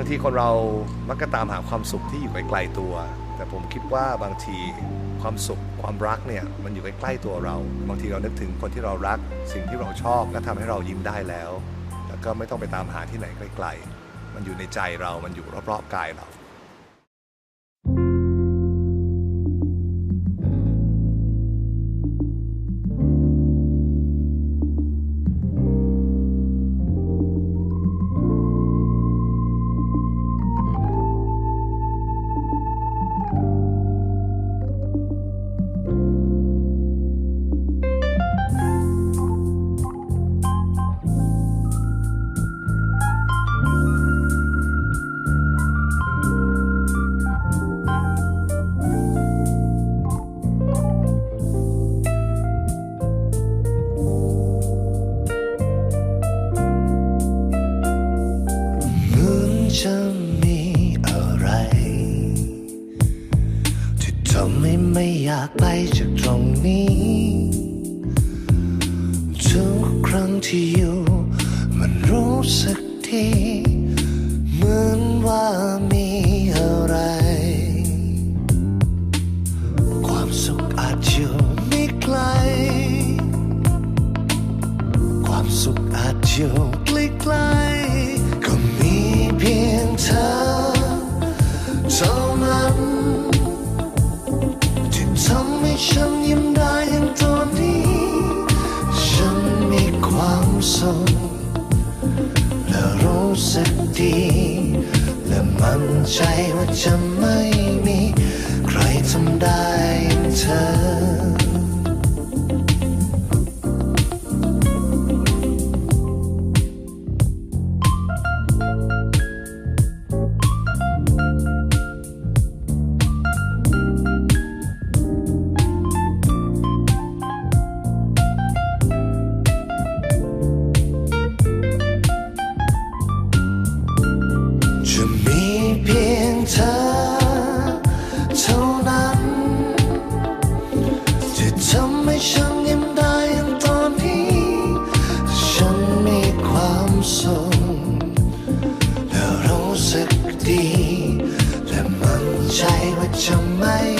างทีคนเรามักจะตามหาความสุขที่อยู่ไกลๆตัว แต่ผมคิดว่าบางทีความสุขความรักเนี่ยมันอยู่ใกล้ๆตัวเรา บางทีเรานึกถึงคนที่เรารักสิ่งที่เราชอบและทำให้เรายิ้มได้แล้ว แล้วก็ไม่ต้องไปตามหาที่ไหนไกลๆมันอยู่ในใจเรา มันอยู่รอบๆกายเรา อ สึกดี และมั่นใจว่าจะไม่มี ใครทำได้อย่างเธอ ใจว่าจะไม่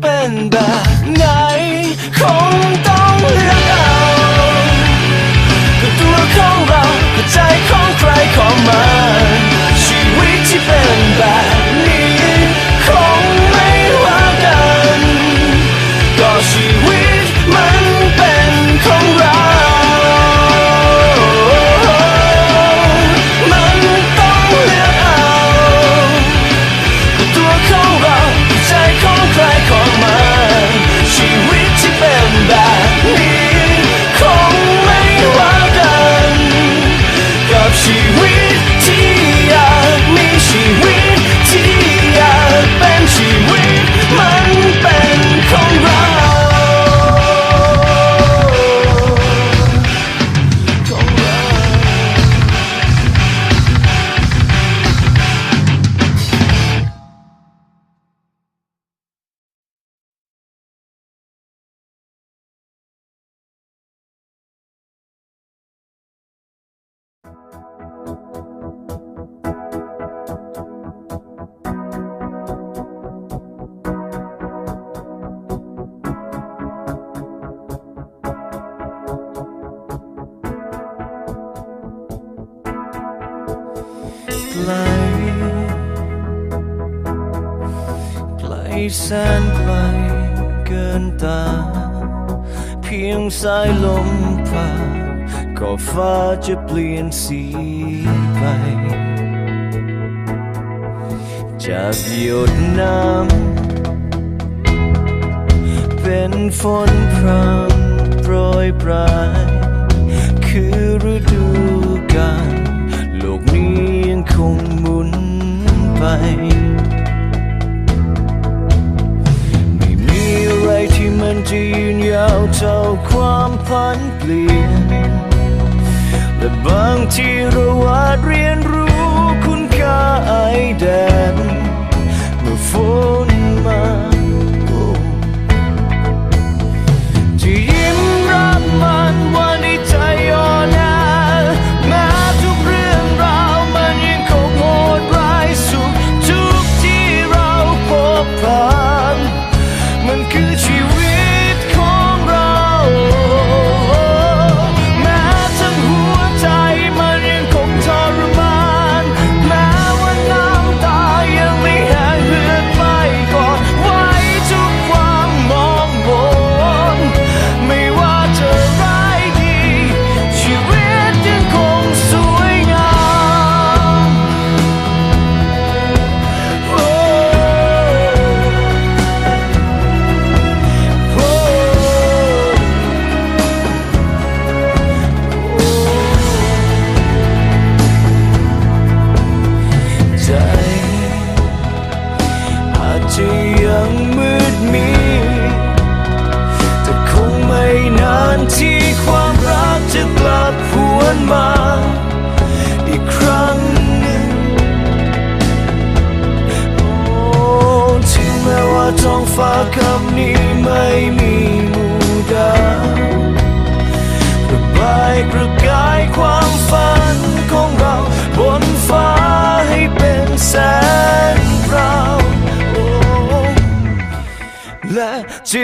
เป็นแบบไหนคงต้อง แสนไกลเกินตา เพียงสายลมผ่าก็ฟ้าจะเปลี่ยนสีไป จากหยดน้ำเป็นฝนพรำโปรยปลาย คือฤดูกาลโลกนี้ยังคงหมุนไป จะยืนยาวเท่าความผันเปลี่ยนและบางทีเราอาจเรียนรู้คุณค่าไอแดนเมื่อฝน ฟ้าคำนี้ไม่มีมูดากระบายประกายความฝันของเราบนฟ้าให้เป็นแสงเราและจะ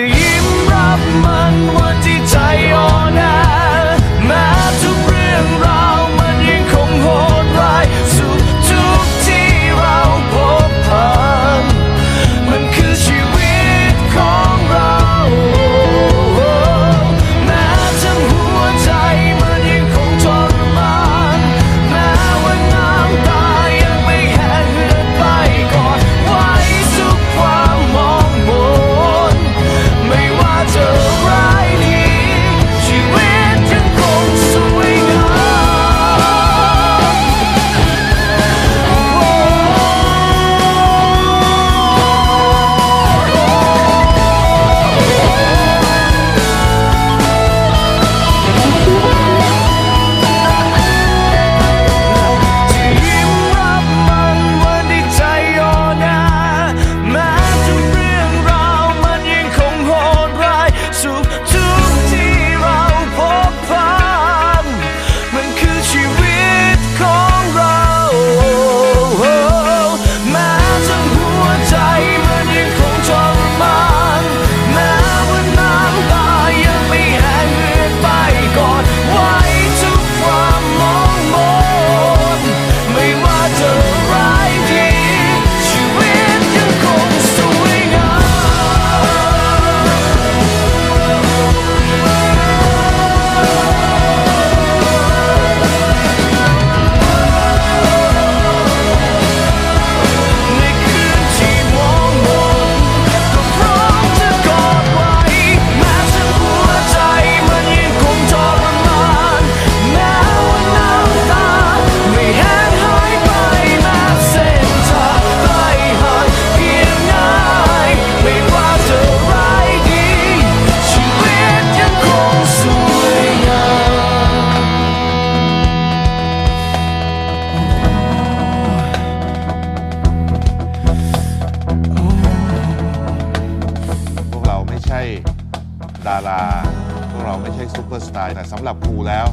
ำหรับครูแล้ว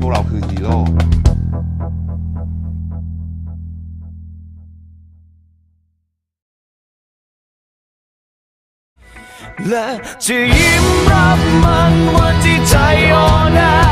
พวกเราคือฮีโร่และจะยิ้มรับมันวันที่ใจอ่อนแอ